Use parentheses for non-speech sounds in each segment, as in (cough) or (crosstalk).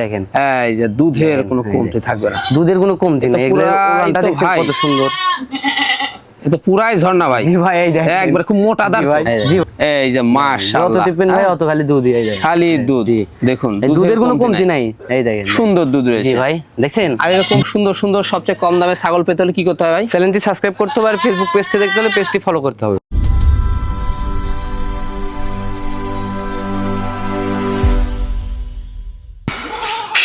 দেখেন। এই যে দুধের কোনো কমতি থাকবে না। দুধের কোনো কমতি নেই দেখছেন কত সুন্দর। এ পুরাই ঝর্ণা ভাই। জি ভাই এই দেখেন। একবার খুব মোটা দাঁত ভাই, জি এই যে যত টিপেন ভাই অত খালি দুধ এই দেখেন। খালি দুধ দেখুন দুধের কোনো কমতি নাই। এই দেখেন। সুন্দর দুধ রয়েছে। জি ভাই দেখছেন? আর এরকম সুন্দর সুন্দর সবচেয়ে কম দামে ছাগল পেতে হলে কি করতে হয় ভাই? চ্যানেলটি সাবস্ক্রাইব করতে হবে আর ফেসবুক পেজটি দেখতে হলে পেজটি ফলো করতে হবে।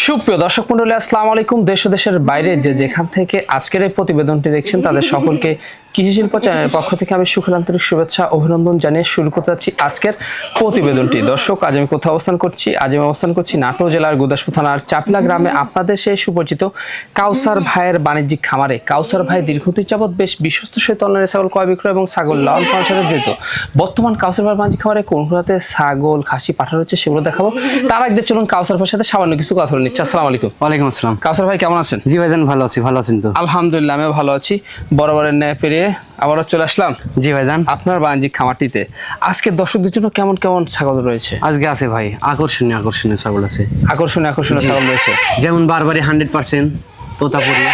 সুপ্রিয় দর্শক মন্ডলী, আসসালামু আলাইকুম। দেশ দেশের বাইরে যে যেখান থেকে আজকের এই প্রতিবেদনটি দেখছেন, তাদের সকলকে কৃষি শিল্প চ্যানেলের পক্ষ থেকে আমি সুখের আন্তরিক শুভেচ্ছা অভিনন্দন জানিয়ে শুরু করতে যাচ্ছি আজকের প্রতিবেদনটি। দর্শক আজ আমি কোথাও অবস্থান করছি? আজ আমি অবস্থান করছি নাটোর জেলার গুদাসপুর থানার চাপলা গ্রামে। আপনাদের সেই সুপরিচিত কাউসার ভাইয়ের বাণিজ্যিক খামারে। কাউসার ভাই দীর্ঘদিন যাবৎ বেশ বিশ্বস্ত সহিত অন্যান্য ছাগল ক্রয় বিক্রয় এবং ছাগল লালন পালনের সাথে জড়িত। বর্তমান কাউসার ভাইয়ের বাণিজ্যিক খামারে কোন কোনগুলোতে ছাগল খাসি পাঠা রয়েছে সেগুলো দেখাবো। তার আগে চলুন কাউসার ভাইয়ের সাথে সামান্য কিছু কথা বলে নিচ্ছি। আসসালামু আলাইকুম। ওয়ালাইকুম আসসালাম। কাউসার ভাই কেমন আছেন? জি ভাইজান ভালো আছি ভালো আছেন তো। আলহামদুলিল্লাহ আমিও ভালো আছি। বরাবরের ন্যায় পেরিয়ে আবারও চলে আসলাম। জি ভাইজান। আপনার বাণিজ্যিক খামারটিতে। আজকে দর্শকদের জন্য কেমন কেমন ছাগল রয়েছে? আজকে আছে ভাই আকর্ষণীয় আকর্ষণীয় ছাগল আছে। আকর্ষণীয় আকর্ষণীয় ছাগল রয়েছে। যেমন বারবারই হান্ড্রেড পার্সেন্ট তোতাপুরি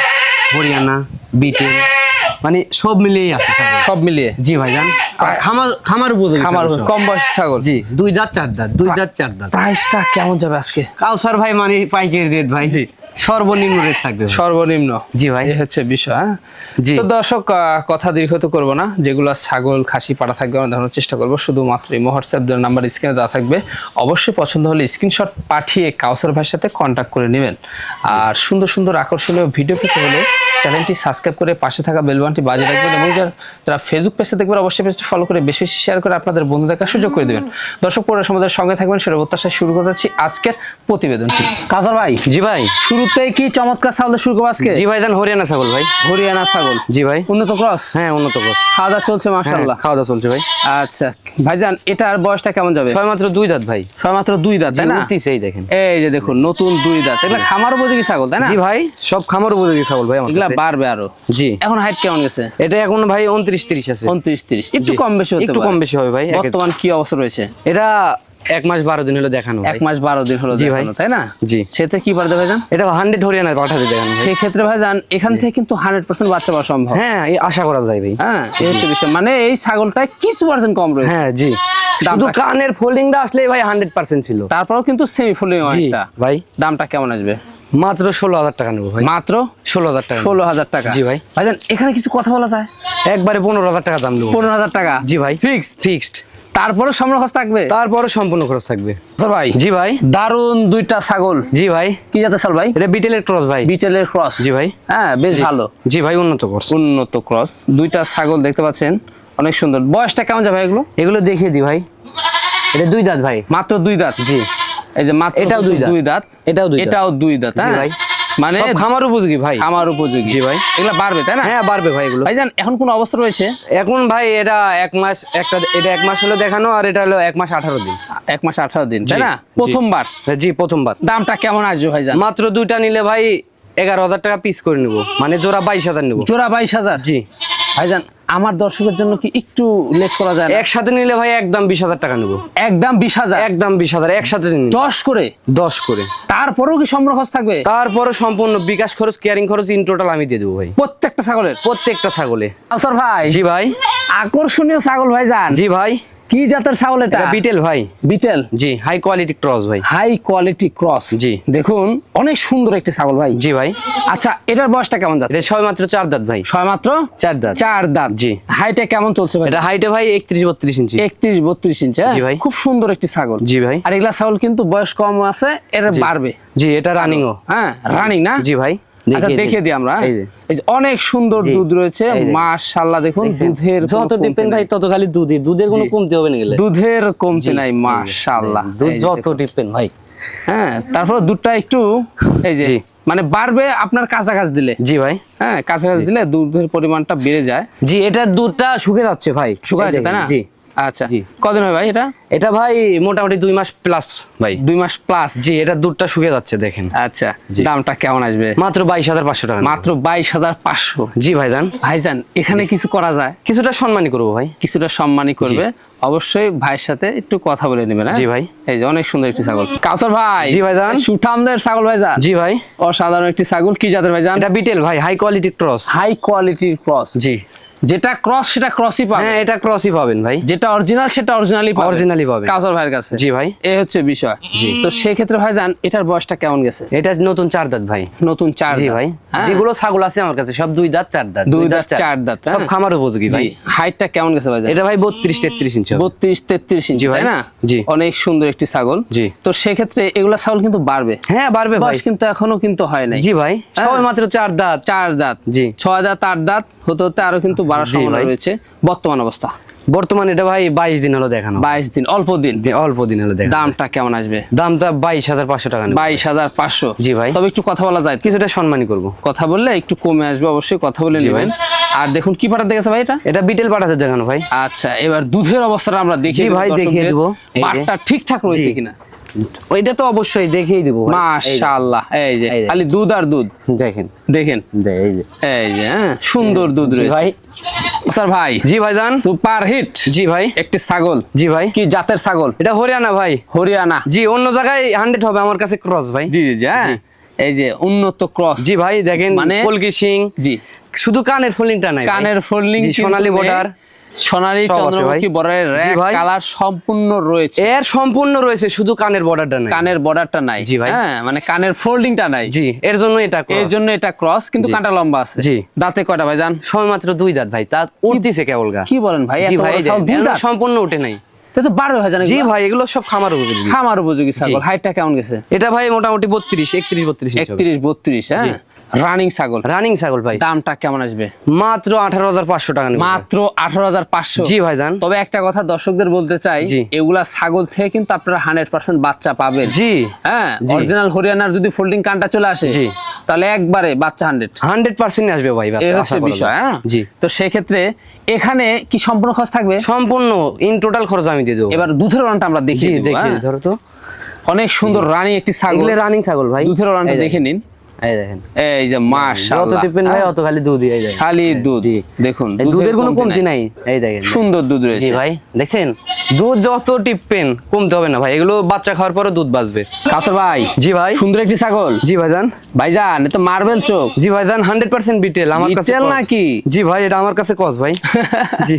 হরিয়ানা বিটেল মানে সব মিলিয়েই আছে ছাগল। সব মিলিয়ে? জি ভাইজান। খামার খামার উপযোগী খামার। কম বয়সী ছাগল। জি দুই দাঁত চার দাঁত দুই দাঁত চার দাঁত। প্রাইসটা কেমন যাবে আজকে? কাউসার ভাই মানে পাইকারি রেট ভাই। জি। সর্বনিম্ন রেট থাকবে। সর্বনিম্ন। জি ভাই। এই হচ্ছে বিষয় হ্যাঁ? জি। তো দর্শক কথা দীর্ঘত করব না। যেগুলো ছাগল খাসি পাড়া থাকবে আমরা ধরার চেষ্টা করব। শুধুমাত্র এই হোয়াটসঅ্যাপ নাম্বার স্ক্রিনে দেওয়া থাকবে। অবশ্যই পছন্দ হলে স্ক্রিনশট পাঠিয়ে কাউসার ভাইয়ের সাথে কন্ট্যাক্ট করে নেবেন। আর সুন্দর সুন্দর আকর্ষণীয় ভিডিও পেতে হলে চ্যানেলটি সাবস্ক্রাইব করে পাশে থাকা বেলবানটি বাজিয়ে রাখবেন এবং যারা যারা ফেসবুক পেজে দেখবেন অবশ্যই পেজটি ফলো করে বেশি বেশি শেয়ার করে আপনাদের বন্ধু দেখার সুযোগ করে দেবেন। দর্শক পরে সমাজের সঙ্গে থাকবেন সেটা প্রত্যাশায় শুরু করতে যাচ্ছি আজকের প্রতিবেদনটি। কাউসার ভাই জি ভাই। শুরুতেই কি চমৎকার ছাগল শুরু করব আজকে? জি ভাইজান হরিয়ানা ছাগল ভাই। হরিয়ানা ছাগল। জি ভাই। উন্নত ক্রস? হ্যাঁ উন্নত ক্রস। খাওয়া দাওয়া চলছে মাশাআল্লাহ। খাওয়া দাওয়া চলছে ভাই। আচ্ছা ভাইজান এটার বয়সটা কেমন যাবে? ছয় মাত্র দুই দাঁত ভাই। ছয় মাত্র দুই দাঁত তাই না? এই দেখেন। এই যে দেখুন নতুন দুই দাঁত। এগুলা খামার উপযোগী ছাগল তাই না? জি ভাই সব খামার উপযোগী ছাগল ভাই আমার এগুলা। বাড়বে আরও। জি। এখন হাইট কেমন গেছে? এটা এখন ভাই উনত্রিশ তিরিশ আছে। উনত্রিশ তিরিশ। একটু কম বেশি হতে একটু কম বেশি হবে ভাই বর্তমান কি অবস্থা রয়েছে? এটা এক মাস বারো দিন হলো দেখানো এক মাস বারো দিন হলো। দেখানো, তাই না? জি। সেতে কি পারবে ভাইজান? এটা হান্ড্রেড হরিয়ানা পাঠাতে দেখানো ভাই। সেই ক্ষেত্রে ভাইজান এখান থেকে কিন্তু হান্ড্রেড পার্সেন্ট বাচ্চা পাওয়া সম্ভব। হ্যাঁ এই আশা করা যায় ভাই। হ্যাঁ এই হচ্ছে বিষয়। মানে এই ছাগলটায় কিছু পার্সেন্ট কম রয়েছে। হ্যাঁ জি। শুধু কানের ফোল্ডিংটা আসলে ভাই হান্ড্রেড পার্সেন্ট ছিল। তারপরেও কিন্তু সেমি ফুলিং জি অনেকটা। ভাই। দামটা কেমন আসবে? মাত্র ষোলো হাজার টাকা নেব ভাই। মাত্র? ষোলো হাজার টাকা ষোলো হাজার টাকা? জি ভাই। ভাইজান এখানে কিছু কথা বলা যায়? একবারে পনেরো হাজার টাকা দাম দেবো পনেরো হাজার টাকা? জি ভাই। ফিক্সড ফিক্সড তারপরে সম্রাট খরচ থাকবে? তারপরে সম্পূর্ণ খরচ থাকবে। ভাই। জি ভাই। দারুণ দুইটা ছাগল। জি ভাই। কি জাতের সাল ভাই? এটা বিটেলের ক্রস ভাই। বিটেলের ক্রস। জি ভাই। হ্যাঁ বেশ ভালো। জি ভাই উন্নত ক্রস। উন্নত ক্রস। দুইটা ছাগল দেখতে পাচ্ছেন। অনেক সুন্দর। বয়সটা কেমন যাবে এগুলো? এগুলো দেখিয়ে দি ভাই। এটা দুই দাঁত ভাই। মাত্র দুই দাঁত। জি। এই যে মাত্র এটাও দুই দাঁত। দুই দাঁত। এটাও দুই এটাও দুই দাঁত হ্যাঁ? ভাই। মানে খামার উপযোগী ভাই। আমার উপযোগী। জি ভাই। এগুলা বাড়বে তাই না? হ্যাঁ বাড়বে ভাই এগুলো। ভাইজান এখন কোন অবস্থা রয়েছে? এখন ভাই এটা এক মাস একটা এটা এক মাস হলো দেখানো আর এটা হলো এক মাস আঠারো দিন। এক মাস আঠারো দিন তাই না? প্রথমবার। জি প্রথমবার। দামটা কেমন আসবে ভাইজান? মাত্র দুইটা নিলে ভাই এগারো হাজার টাকা পিস করে নেব। মানে জোড়া বাইশ হাজার নেব। জোড়া বাইশ হাজার? জি। ভাইজান আমার দর্শকের জন্য কি একটু লেস করা যায় একসাথে নিলে ভাই একদম বিশ হাজার টাকা নেব। একদম বিশ হাজার? একদম বিশ হাজার একসাথে নিলে। দশ করে? দশ করে। তারপরেও কি সম্পর্ক খরচ থাকবে? তারপরে সম্পূর্ণ বিকাশ খরচ কেয়ারিং খরচ ইন টোটাল আমি দিয়ে দেবো ভাই। প্রত্যেকটা ছাগলের? প্রত্যেকটা ছাগলে। আনসার ভাই। জি ভাই। আকর্ষণীয় ছাগল ভাই যান জি ভাই। কি জাতের ছাগল এটা? বিটেল ভাই। বিটেল? জি হাই কোয়ালিটি ক্রস ভাই। হাই কোয়ালিটি ক্রস জি। দেখুন অনেক সুন্দর একটি ছাগল ভাই। জি ভাই। আচ্ছা এটার বয়সটা কেমন যাচ্ছে? এটা ছয় মাত্র চার দাঁত ভাই। ছয় মাত্র? চার দাঁত। চার দাঁত। জি। হাইটে কেমন চলছে ভাই? এটা হাইটে ভাই একত্রিশ বত্রিশ ইঞ্চি। একত্রিশ বত্রিশ ইঞ্চি হ্যাঁ? জি ভাই। খুব সুন্দর একটি ছাগল। জি ভাই। আর এগুলা ছাগল কিন্তু বয়স কম আছে এর বাড়বে। জি এটা রানিংও হ্যাঁ রানিং না? জি ভাই। আচ্ছা দেখে দিই। আমরা এই যে। অনেক সুন্দর দুধ রয়েছে মাশাআল্লাহ দেখুন দুধের যত ভাই তত খালি দুধই। দুধের কোনো কমতি হবে না গেলে। দুধের কমতি নাই মাশাআল্লাহ। দুধ যত। ভাই। হ্যাঁ তারপর দুধটা একটু এই যে মানে বাড়বে আপনার কাছাকাছি দিলে। জি ভাই। হ্যাঁ কাছাকাছি দিলে দুধের পরিমাণটা বেড়ে যায়। জি এটার দুধটা শুকে যাচ্ছে ভাই। শুকায় যাচ্ছে তাই না? জি। আচ্ছা। জি। কদিন হয় ভাই এটা? এটা ভাই মোটামুটি দুই মাস প্লাস ভাই। দুই মাস প্লাস জি এটার দুধটা শুকে যাচ্ছে দেখেন। আচ্ছা দামটা কেমন আসবে? মাত্র বাইশ হাজার পাঁচশো টাকা। মাত্র বাইশ হাজার পাঁচশো? জি ভাইজান। ভাইজান এখানে কিছু করা যায়? কিছুটা সম্মানই করব ভাই। কিছুটা সম্মানই করবে। অবশ্যই ভাইয়ের সাথে একটু কথা বলে নেবেন হ্যাঁ? জি ভাই। এই যে অনেক সুন্দর একটি ছাগল। কাউসার ভাই। জি ভাইজান। সুঠামদের ছাগল ভাইজান। জি ভাই। অসাধারণ একটি ছাগল। কি জাতের ভাইজান? এটা বিটেল ভাই হাই কোয়ালিটি ক্রস হাই কোয়ালিটির ক্রস জি। যেটা ক্রস সেটা ক্রসই পাবে। হ্যাঁ এটা ক্রসই পাবেন ভাই। যেটা অরিজিনাল সেটা অরিজিনালি পাবে। Originally পাবে। কাউসার ভাইয়ের কাছে। জি ভাই। এই হচ্ছে বিষয়। জি। তো সেই ক্ষেত্রে ভাইজান এটার বয়সটা কেমন গেছে? এটা নতুন চার দাঁত ভাই। নতুন চার জি ভাই। হ্যাঁ। যেগুলো ছাগল আছে আমার কাছে সব দুই দাঁত চার দাঁত। দুই দাঁত, চার দাঁত, সব হ্যাঁ। খামার উপযোগী ভাই। হাইটটা কেমন গেছে ভাইজান এটা ভাই বত্রিশ তেত্রিশ ইঞ্চি হবে। বত্রিশ তেত্রিশ ইঞ্চি ভাই। না? জি। অনেক সুন্দর একটি ছাগল। জি। তো সেক্ষেত্রে এগুলা ছাগল কিন্তু বাড়বে। হ্যাঁ বাড়বে ভাই। বয়স কিন্তু এখনও কিন্তু হয় নাই। জি ভাই। হ্যাঁ। সবাই মাত্র চার দাঁত। চার দাঁত। জি। ছয় দাঁত আট দাঁত হতে হতে আরও কিন্তু বাড়ার সম্ভাবনা রয়েছে। বর্তমান অবস্থা। বর্তমানে এটা ভাই বাইশ দিন হলো দেখানো। বাইশ দিন অল্প দিন। যে অল্প দিন হলো দামটা কেমন আসবে? দামটা বাইশ হাজার পাঁচশো টাকা বাইশ হাজার পাঁচশো। জি ভাই। তবে একটু কথা বলা যায়। কিছুটা সম্মানই করব। কথা বললে একটু কমে আসবে অবশ্যই কথা বলে নেবেন। আর দেখুন কি পাঠাতে দেখেছে ভাই এটা? এটা বিটেল পাঠাতে দেখানো ভাই। আচ্ছা এবার দুধের অবস্থাটা আমরা দেখি ভাই, দেখিয়ে দেবো। পাটটা ঠিকঠাক রয়েছে কিনা? ওইটা তো অবশ্যই দেখিয়ে দিব মাশাআল্লাহ এই যে খালি দুধ আর দুধ। দেখেন। দেখেন। এই যে। এই যে হ্যাঁ সুন্দর দুধ রয়েছে। ভাই। স্যার ভাই জি ভাইজান সুপার হিট। জি ভাই। একটি ছাগল। জি ভাই। কি জাতের ছাগল? এটা হরিয়ানা ভাই। হরিয়ানা। জি অন্য জায়গায় হান্ড্রেড হবে আমার কাছে ক্রস ভাই। জি জি হ্যাঁ। এই যে উন্নত ক্রস জি ভাই দেখেন মানে কলকি সিং জি। শুধু কানের ফোল্ডিংটা নাই কানের ফোল্ডিং সোনালী বর্ডার সোনালী চন্দ্রমুখী বর্ডারের র্যাক কালার সম্পূর্ণ রয়েছে। এর সম্পূর্ণ রয়েছে শুধু কানের বর্ডারটা নাই। কানের বর্ডারটা নাই। জি ভাই। হ্যাঁ মানে কানের ফোল্ডিংটা নাই। জি এর জন্য এটা এর জন্য এটা ক্রস কিন্তু। কাঁটা লম্বা আছে। জি। দাঁতে কয়টা ভাই জান? সবে মাত্র দুই দাঁত ভাই তা উঠতিছে কেবল গা। কি বলেন ভাই এত ভাই? সম্পূর্ণ উঠে নাই। তো বারো হয়ে জানে জি ভাই এগুলো সব খামার উপযোগী। খামার উপযোগী ছাগল। হাইটটা কেমন গেছে? এটা ভাই মোটামুটি বত্রিশ একত্রিশ বত্রিশ একত্রিশ বত্রিশ হ্যাঁ? রানিং ছাগল। রানিং ছাগল ভাই। দামটা কেমন আসবে? মাত্র আঠারো হাজার পাঁচশো টাকা মাত্র আঠারো হাজার পাঁচশো। জি ভাইজান। তবে একটা কথা দর্শকদের বলতে চাই। এগুলা ছাগল থেকে কিন্তু আপনারা হান্ড্রেড পার্সেন্ট বাচ্চা পাবেন। জি। হ্যাঁ অরিজিনাল হরিয়ানার যদি ফোল্ডিং কানটা চলে আসে জি। তাহলে একবারে বাচ্চা হান্ড্রেড। হান্ড্রেড পার্সেন্ট আসবে ভাই হচ্ছে বিষয় হ্যাঁ? জি। তো সেক্ষেত্রে এখানে কি সম্পূর্ণ খরচ থাকবে? সম্পূর্ণ ইন টোটাল খরচ আমি দিয়ে দেবো। এবার দুধের ওরানটা আমরা দেবো দেখি হ্যাঁ? ধরো তো। অনেক সুন্দর রানী একটি ছাগল। রানিং ছাগল ভাই। দুধের ওরানটা দেখে নিন। এই দেখেন। এই যে যত মাশাআল্লাহ। টিপেন ভাই হ্যাঁ? অত খালি দুধ এই দেখেন খালি দুধ। জি। দেখুন দুধের কোনো কমতি নাই। এই দেখেন। সুন্দর দুধ জি রয়েছে ভাই দেখছেন? দুধ যত টিপেন কমতে হবে না ভাই। এগুলো বাচ্চা খাওয়ার পরে দুধ বাঁচবে। কাসর ভাই জি ভাই। সুন্দর একটি ছাগল। জি ভাইজান। ভাইজান এ তো মার্বেল চোখ। জি ভাইজান হান্ড্রেড পার্সেন্ট বিটেল আমার কাছে বিটেল নাকি? জি ভাই এটা আমার কাছে কস ভাই। (laughs) জি।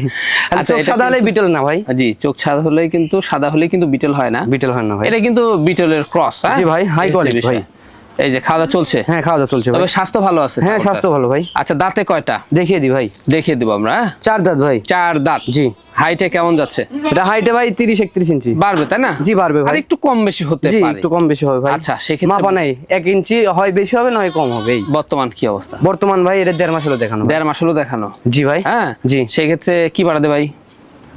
আচ্ছা, এটা সাদা হলে বিটেল না ভাই। জি চোখ সাদা হলে কিন্তু সাদা হলে কিন্তু বিটেল হয় না। বিটেল হয় না ভাই। এটা কিন্তু বিটেলের ক্রস হ্যাঁ? জি ভাই, quality বিষয়। ভাই। এই যে খাওয়া চলছে? হ্যাঁ খাওয়া চলছে তবে স্বাস্থ্য ভালো আছে হ্যাঁ স্বাস্থ্য ভালো ভাই। আচ্ছা দাঁতে কয়টা? দেখিয়ে দি ভাই। দেখিয়ে দিব আমরা হ্যাঁ? চার দাঁত ভাই। চার দাঁত। জি। হাইটে কেমন যাচ্ছে? এটা হাইটে ভাই তিরিশ একত্রিশ ইঞ্চি। বাড়বে তাই না? জি, বাড়বে ভাই। আর একটু কম বেশি হতে জি একটু কম বেশি হবে ভাই। আচ্ছা, সেক্ষেত্রে- মাপা নাই। এক ইঞ্চি হয় বেশি হবে নয় কম হবে বর্তমান কি অবস্থা? বর্তমান ভাই এটা দেড় মাস হলো দেখানো দেড় মাস হলো দেখানো। জি ভাই। হ্যাঁ? জি। সেক্ষেত্রে কি বাড়াতে ভাই?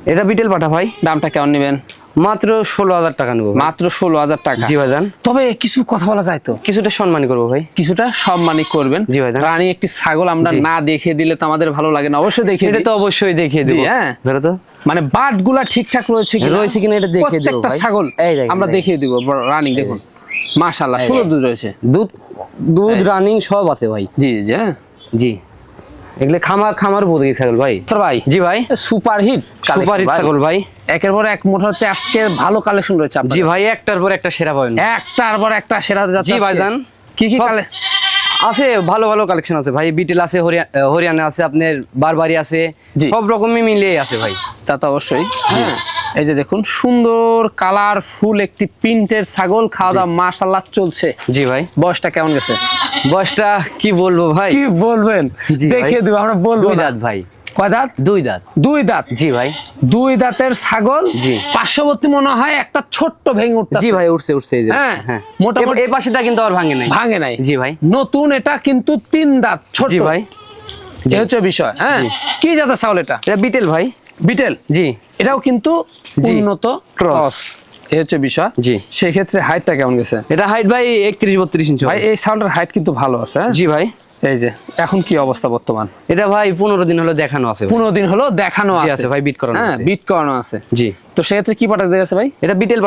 এটা বিটেল পাঠা ভাই। দামটা কেমন নেবেন? মাত্র ষোলো হাজার টাকা নেব মাত্র ষোলো হাজার টাকা। জি ভাইজান। তবে কিছু কথা বলা যায় তো? কিছুটা সম্মানী করব ভাই। কিছুটা সম্মানই করবেন। জি ভাইজান। রানী একটি ছাগল আমরা না দেখে দিলে তো আমাদের ভালো লাগে না। অবশ্যই দেখে এটা তো অবশ্যই দেখিয়ে দেবো। জি, হ্যাঁ। ধরো তো। মানে বাটগুলা ঠিকঠাক রয়েছে কিনা? রয়েছে কিনা এটা দেখে দেবো প্রত্যেকটা ছাগল এই দেখেন, আমরা। দেখিয়ে দিব। রানিং দেখুন। মাশাআল্লাহ সুন্দর দুধ রয়েছে। দুধ দুধ রানিং সব আছে ভাই। জি জি হ্যাঁ। জি। এগুলো খামার খামার বোধ ছাগল ভাই। ভাই? জি ভাই। সুপার হিট সুপার হিট ছাগল ভাই। একের পর এক মোটা হচ্ছে আজকে ভালো কালেকশন রয়েছে জি ভাই একটার পর একটা সেরা পাবেন। একটার পর একটা সেরা যাচ্ছে জি। ভাইজান। কি কি কালে আছে ভালো ভালো কালেকশন আছে ভাই। বিটেল আছে হরিয়ানা আছে আপনার বারবারি আছে। সব রকমই মিলিয়ে আছে ভাই। তা তো অবশ্যই। হ্যাঁ এই যে দেখুন সুন্দর কালারফুল একটি প্রিন্টের ছাগল খাওয়া দাওয়া মাশাল্লাহ চলছে। জি ভাই। বয়সটা কেমন গেছে? বয়সটা কি বলব ভাই? কি বলবেন। দেখিয়ে দিব আমরা বলব। ভাই। কয় দাঁত? দুই দাঁত। দুই দাঁত। জি ভাই। দুই দাঁতের ছাগল। জি। পার্শ্ববর্তী মনে হয় একটা ছোট্ট ভেঙে উঠতে জি ভাই উঠছে উঠছে হ্যাঁ, হ্যাঁ। মোটামুটি- এই পাশেটা কিন্তু আর ভাঙে নাই। ভাঙে নাই। জি ভাই। নতুন এটা কিন্তু তিন দাঁত ছোট জি ভাই। এই হচ্ছে বিষয় হ্যাঁ। কি জাতের ছাগল এটা? এটা বিটেল ভাই। বিটেল? জি। এটাও কিন্তু উন্নত ক্রস এই হচ্ছে বিষয়। জি। সেক্ষেত্রে হাইটটা কেমন গেছে? এটা হাইট ভাই একত্রিশ বত্রিশ ইঞ্চি ভাই। এই ছাগলটার হাইট কিন্তু ভালো আছে হ্যাঁ? জি ভাই। এই যে এখন কি অবস্থা বর্তমান? এটা ভাই পনেরো দিন হলো দেখানো আছে পনেরো দিন হলো দেখানো আছে। ভাই, beat করানো হ্যাঁ বিট করানো আছে। জি। তো সেক্ষেত্রে কি পাঠাতে গেছে ভাই? এটা বিটেল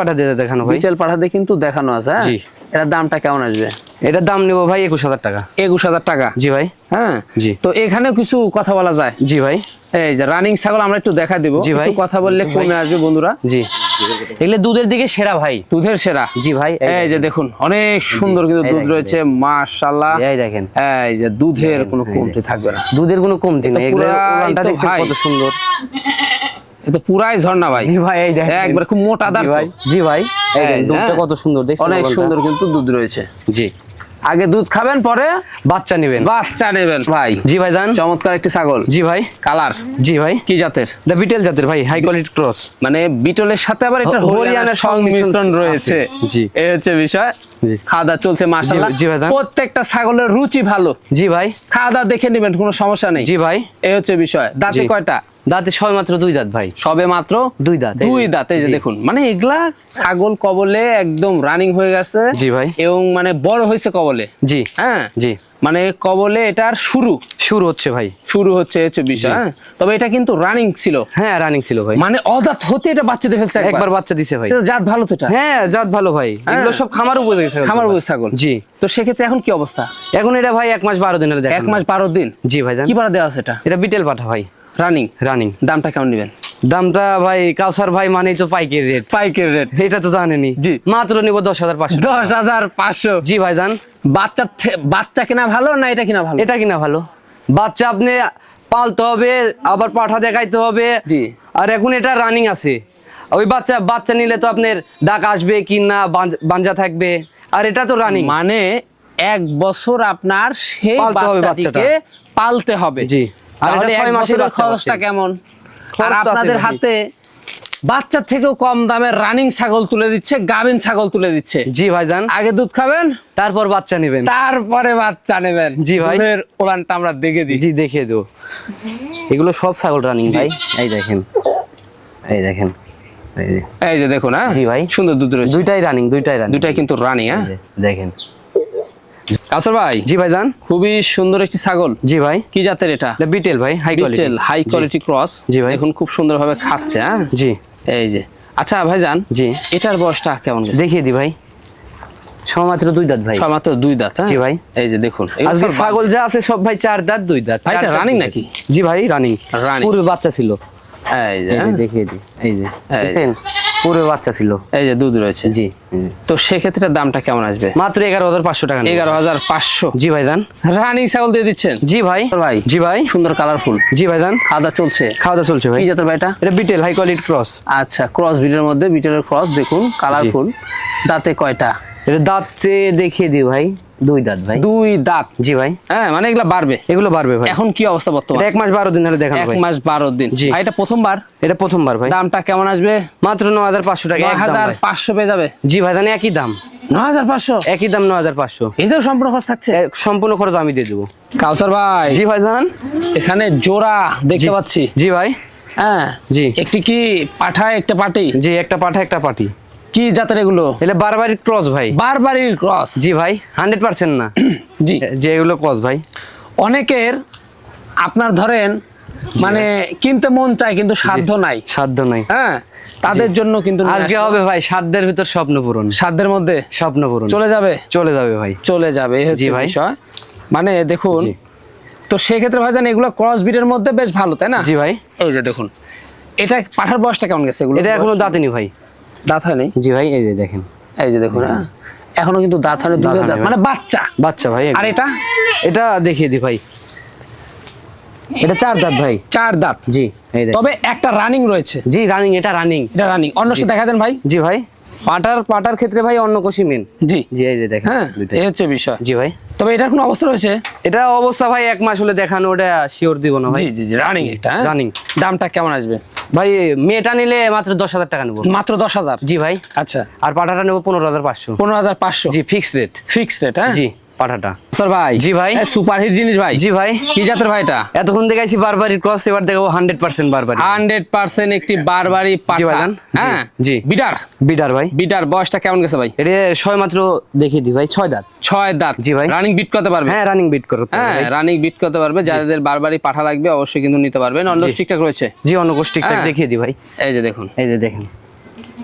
দেখানো ভাই। বিটেল পাঠাতে কিন্তু দেখানো আছে হ্যাঁ। এটার দামটা কেমন আসবে? এটার দাম নেব ভাই একুশ হাজার টাকা। একুশ হাজার টাকা? জি ভাই। হ্যাঁ? জি। তো এখানেও কিছু কথা বলা যায়? জি ভাই। এই যে রানিং ছাগল আমরা একটু দেখা দিব। জি ভাই। কথা বললে কমে আসবে বন্ধুরা। জি। এগুলো দুধের দিকে সেরা ভাই। দুধের সেরা। জি ভাই এই যে দেখুন। অনেক সুন্দর কিন্তু দুধ রয়েছে মাশাআল্লাহ। এই দেখেন। এই যে দুধের কোনো কমতি থাকবে না। দুধের কোনো কমতি নেই এগুলো কত সুন্দর। এটা পুরাই ঝর্ণা ভাই। জি ভাই এই দেখেন। একবার খুব মোটা দাঁত জি ভাই জি ভাই এই এই দুধটা হ্যাঁ। কত সুন্দর দেখছেন অনেক সুন্দর কিন্তু দুধ রয়েছে। জি। আগে দুধ খাবেন পরে বাচ্চা নেবেন। বাচ্চা নেবেন ভাই। জি ভাই জান চমৎকার একটি ছাগল। জি ভাই। কালার। জি ভাই। কি জাতের? দা বিটেল জাতের ভাই হাই কোয়ালিটি ক্রস মানে বিটলের সাথে আবার এটা হরিয়ানার সংমিশ্রণ রয়েছে। জি। এই হচ্ছে বিষয়। খাওয়া দাওয়া চলছে মাশাআল্লাহ। জি- ভাইদা। প্রত্যেকটা ছাগলের রুচি ভালো। জি ভাই। খাওয়া দাওয়া দেখে নেবেন কোনো সমস্যা নেই। জি ভাই। এই হচ্ছে বিষয়। দাঁতে কয়টা? দাঁতে সবে মাত্র দুই দাঁত ভাই। সবে মাত্র দুই দাঁত, দুই। দাঁত এই যে দেখুন। মানে এগুলা ছাগল কবলে একদম রানিং হয়ে গেছে। জি ভাই। এবং মানে বড় হয়েছে কবলে। জি। হ্যাঁ? জি। মানে কবলে এটার শুরু। শুরু হচ্ছে ভাই। শুরু হচ্ছে হচ্ছে বিষয় হ্যাঁ? তবে এটা কিন্তু রানিং ছিল। হ্যাঁ রানিং ছিল ভাই। মানে অদাত হতে এটা বাচ্চা দিয়ে ফেলছে একবার। বাচ্চা দিছে ভাই। জাত ভালো তো এটা। হ্যাঁ জাত ভালো ভাই। এগুলো সব খামার উপরে গেছে খামার বসে ছাগল। জি। তো সেক্ষেত্রে এখন কি অবস্থা? এখন এটা ভাই এক মাস বারো দিন এক মাস বারো দিন? জি ভাই কি পারা দেওয়া আছে এটা? এটা বিটেল পাঠা ভাই। রানিং রানিং দামটা কেমন নেবেন? দামটা ভাই কাউসার ভাই মানেই তো পাইকের রেট পাইকারি রেট এটা তো জানেনি জি। মাত্র নিব দশ হাজার পাঁচশো দশ হাজার পাঁচশো। জি ভাই জান বাচ্চা বাচ্চা কিনা ভালো না এটা কিনা ভালো? এটা কিনা ভালো। বাচ্চা আপনি পালতে হবে আবার পাঠা দেখাইতে হবে। জি। আর এখন এটা রানিং আছে। ওই বাচ্চা বাচ্চা নিলে তো আপনার ডাক আসবে কি না বাঞ্জা থাকবে। আর এটা তো রানিং মানে এক বছর আপনার সেই পালতে হবে বাচ্চাটিকে পালতে হবে। জি। আর এটা মাসের খরচটা কেমন? আর আপনাদের হাতে থেকেও কম দামে রানিং ছাগল তুলে দিচ্ছে গাভিন ছাগল তুলে দিচ্ছে। জি ভাইজান। আগে দুধ খাবেন তারপর বাচ্চা নেবেন। তারপরে বাচ্চা নেবেন। জি ভাই। ওলানটা আমরা দেখে দিই। জি দেখিয়ে দেবো। এগুলো সব ছাগল রানিং ভাই। এই দেখেন। এই দেখেন। এই যে। দেখুন হ্যাঁ? জি ভাই। সুন্দর দুধ রয়েছে। দুইটাই রানিং দুইটাই রানিং দুটাই কিন্তু রানি হ্যাঁ? দেখেন। কাসর ভাই? জি ভাইজান খুবই সুন্দর একটি ছাগল। জি ভাই। কি জাতের এটা? বিটেল ভাই high quality high quality cross জি ভাই। দেখুন খুব সুন্দরভাবে খাচ্ছে হ্যাঁ? জি। এই যে। আচ্ছা ভাইজান জি। এটার বয়সটা কেমন দেখিয়ে দি ভাই। সমাত্র দুই দাঁত ভাই। মাত্র দুই দাঁত হ্যাঁ? জি ভাই। এই যে দেখুন আজকে ছাগল যা আছে সব ভাই চার দাঁত দুই দাঁত। ভাই। নাকি? জি ভাই রানিং বাচ্চা ছিল। এই যে এই হ্যাঁ? যে দেখিয়ে দি এই যে। এই। দেখছেন? পুরো বাচ্চা ছিল। এই যে দুধ রয়েছে। জি। তো সেক্ষেত্রে দামটা কেমন আসবে? মাত্র এগারো হাজার পাঁচশো টাকা এগারো হাজার পাঁচশো। জি ভাই দান রানিং ছাগল দিয়ে দিচ্ছেন। জি ভাই। ভাই। জি ভাই। সুন্দর কালারফুল জি ভাই দান খাওয়া চলছে। খাওয়া দাওয়া চলছে ভাই। জাতের ভাইটা এটা? বিটেল হাই কোয়ালিটি ক্রস আচ্ছা ক্রস বিটের মধ্যে বিটেলের ক্রস দেখুন কালারফুল দাঁতে কয়টা? এটা দাঁত দেখিয়ে দি ভাই। দুই দাঁত ভাই। দুই দাঁত। জি ভাই। হ্যাঁ মানে এগুলা বাড়বে। এগুলো বাড়বে ভাই। এখন কি অবস্থা বর্তমান? এক মাস বারো দিন হলে দেখানো এক মাস বারো দিন। জি। ভাই, এটা প্রথমবার? এটা প্রথমবার ভাই। দামটা কেমন আসবে? মাত্র ন হাজার পাঁচশো টাকা একদম হাজার পাঁচশো পেয়ে যাবে? জি ভাইজান একই দাম। নয় হাজার পাঁচশো? একই দাম ন হাজার পাঁচশো। এতেও সম্পূর্ণ খরচ থাকছে? সম্পূর্ণ খরচ আমি দিয়ে দেবো। কাউসার ভাই। জি ভাই জান এখানে জোড়া দেখতে পাচ্ছি। জি ভাই। হ্যাঁ। জি। একটি কি পাঠায় একটা পাটি? জি একটা পাঠা একটা পাটি। কি জাতের এগুলো? এটা বারবারই ক্রস ভাই। বারবারির ক্রস জি ভাই হান্ড্রেড পার্সেন্ট না। (clears throat) জি। যে এগুলো ক্রস ভাই। অনেকের আপনার ধরেন মানে কিনতে মন চায় কিন্তু সাধ্য নাই। সাধ্য নাই। হ্যাঁ তাদের জন্য কিন্তু আজকে হবে ভাই সাধ্যের ভিতর স্বপ্ন পূরণ। সাধ্যের মধ্যে? স্বপ্ন পূরণ। চলে যাবে? চলে যাবে ভাই। চলে যাবে জি ভাই। বিষয়। মানে দেখুন। তো সেক্ষেত্রে ভাইজান এগুলো ক্রস বিটের মধ্যে বেশ ভালো তাই না? জি ভাই। এই যে দেখুন এটা পাঠার বয়সটা কেমন গেছে এগুলো? এটা এখনও দাঁতেনি ভাই। দাঁত হয়নি জি ভাই এই যে দেখেন। এই যে দেখুন হ্যাঁ? এখনও কিন্তু দাঁত হয়নি হয়নি দাঁত মানে বাচ্চা। বাচ্চা ভাই আর এটা? এটা দেখিয়ে দি ভাই। এটা চার দাঁত ভাই। চার দাঁত। জি তবে একটা রানিং রয়েছে। জি রানিং এটা রানিং এটা রানিং অন্য দেখা দেন ভাই। জি ভাই। পাটার পাটার ক্ষেত্রে ভাই অন্য কোশি মেন জি। জি এই যে দেখেন হ্যাঁ এই হচ্ছে বিষয়। জি ভাই। তবে এটার কোনো অবস্থা রয়েছে? এটা অবস্থা ভাই এক মাস হলে দেখানো ওটা শিওর দিব না ভাই। জি জি জি রানিং এটা? Running। দামটা কেমন আসবে? ভাই মেয়েটা নিলে মাত্র দশ হাজার টাকা নেব। মাত্র দশ হাজার? জি ভাই। আচ্ছা। আর পাটাটা নেব পনেরো হাজার পাঁচশো। পনেরো হাজার পাঁচশো? জি ফিক্সড রেট ফিক্সড রেট হ্যাঁ? জি। পাঠাটা। স্যার ভাই জি ভাই। সুপার হিট জিনিস ভাই। জি ভাই। কি জাতের ভাই এটা? এতক্ষণ দেখাইছি বারবারই ক্রস এবার দেখাবো hundred percent Barbari. Hundred percent একটি বারবারই পাঠা। হ্যাঁ? জি। বিটার? বিডার ভাই। বিটার বয়সটা কেমন গেছে ভাই? এটা ছয় মাত্র দেখিয়ে দি ভাই ছয় দাঁত। ছয় দাঁত। জি ভাই। রানিং বিট করতে পারবে? হ্যাঁ রানিং বিট করো হ্যাঁ রানিং বিট করতে পারবে। যাদের বারবারই পাঠা লাগবে অবশ্যই কিন্তু নিতে পারবেন। অন্য। ঠিকঠাক রয়েছে। জি অন্য গোষ্ঠীটা হ্যাঁ। দেখিয়ে দি ভাই। এই যে দেখুন। এই যে দেখেন।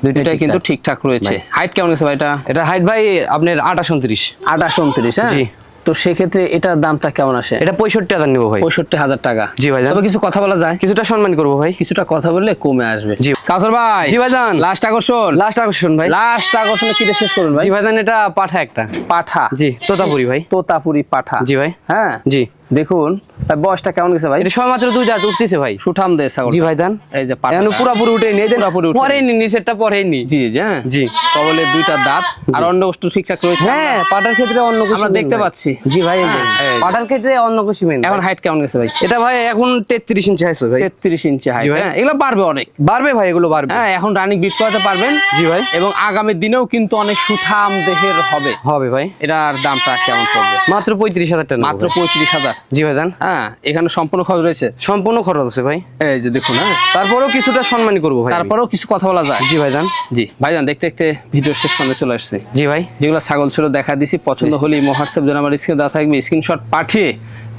দুইটাই কিন্তু ঠিকঠাক। রয়েছে। হাইট কেমন গেছে ভাই এটা? এটা হাইট ভাই আপনার আঠাশ উনত্রিশ। আঠাশ উনত্রিশ হ্যাঁ? জি। তো সেক্ষেত্রে এটার দামটা কেমন আসে? এটা পঁয়ষট্টি হাজার নেব ভাই। পঁয়ষট্টি হাজার টাকা। জি ভাই তবে কিছু কথা বলা যায়। কিছুটা সম্মান করব ভাই। কিছুটা কথা বললে কমে আসবে। জি। কাউসার ভাই জি ভাইজান। লাস্ট আকর্ষণ। লাস্ট আকর্ষণ ভাই। লাস্ট আকর্ষণে কি শেষ করুন ভাই? জি ভাইজান এটা পাঠা একটা। পাঠা। জি তোতাপুরি ভাই। তোতাপুরি পাঠা। জি ভাই। হ্যাঁ? জি। দেখুন ভাই বয়সটা কেমন গেছে ভাই? এটা সবে মাত্র দুই জাত উঠতেছে ভাই। সুঠাম দে ছাগল জি ভাইজান এই যে এখন পুরাপুরি উঠে নিয়ে দেন। পুরাপুরি উঠে পরে নি নিচেরটা পরে নি। জি জি হ্যাঁ। জি। কবলে দুইটা দাঁত আর অন্য বস্তু ঠিকঠাক রয়েছে? হ্যাঁ পাটার ক্ষেত্রে অন্য কিছু আমরা দেখতে পাচ্ছি। জি ভাই এই হ্যাঁ। পাটার ক্ষেত্রে অন্য কিছু মেন এখন হাইট কেমন গেছে ভাই? এটা ভাই এখন তেত্রিশ ইঞ্চি আছে ভাই। তেত্রিশ ইঞ্চি হাইট ভাই। হ্যাঁ এগুলো বাড়বে অনেক। বাড়বে ভাই এগুলো বাড়বে। হ্যাঁ এখন রানিং বিট করাতে পারবেন। জি ভাই। এবং আগামী দিনেও কিন্তু অনেক সুঠাম দেহের হবে। হবে ভাই। এটার দামটা কেমন পড়বে? মাত্র পঁয়ত্রিশ হাজার টাকা মাত্র পঁয়ত্রিশ হাজার। জি ভাইজান। হ্যাঁ এখানে সম্পূর্ণ খরচ রয়েছে। সম্পূর্ণ খরচ আছে ভাই। এই যে দেখুন হ্যাঁ। তারপরেও কিছুটা সম্মানী করব ভাই। তারপরেও কিছু কথা বলা যায়। জি ভাইজান। জি ভাইজান দেখতে দেখতে ভিডিও শেষ পর্যন্ত চলে আসছে। জি ভাই। যেগুলো ছাগল ছিল দেখা দিছি পছন্দ হলে ইমো হোয়াটসঅ্যাপ যেন আমার স্ক্রিনে দেওয়া থাকবে স্ক্রিনশট পাঠিয়ে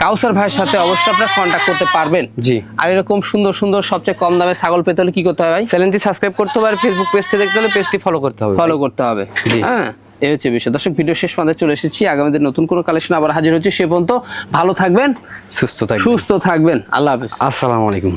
কাউসার ভাইয়ের সাথে অবশ্যই আপনারা কন্ট্যাক্ট করতে পারবেন। জি। আর এরকম সুন্দর সুন্দর সবচেয়ে কম দামে ছাগল পেতে হলে কি করতে হবে ভাই? চ্যানেলটি সাবস্ক্রাইব করতে হবে আর ফেসবুক পেজটি দেখতে হলে পেজটি ফলো করতে হবে ফলো করতে হবে। হ্যাঁ এই হচ্ছে বিষয়। দর্শক ভিডিও শেষ পর্যন্ত চলে এসেছি। আগামীদের নতুন কোনো কালেকশন আবার হাজির হচ্ছে। সে পর্যন্ত ভালো থাকবেন সুস্থ থাকবেন। সুস্থ থাকবেন। আল্লাহ হাফেজ। আসসালামু আলাইকুম।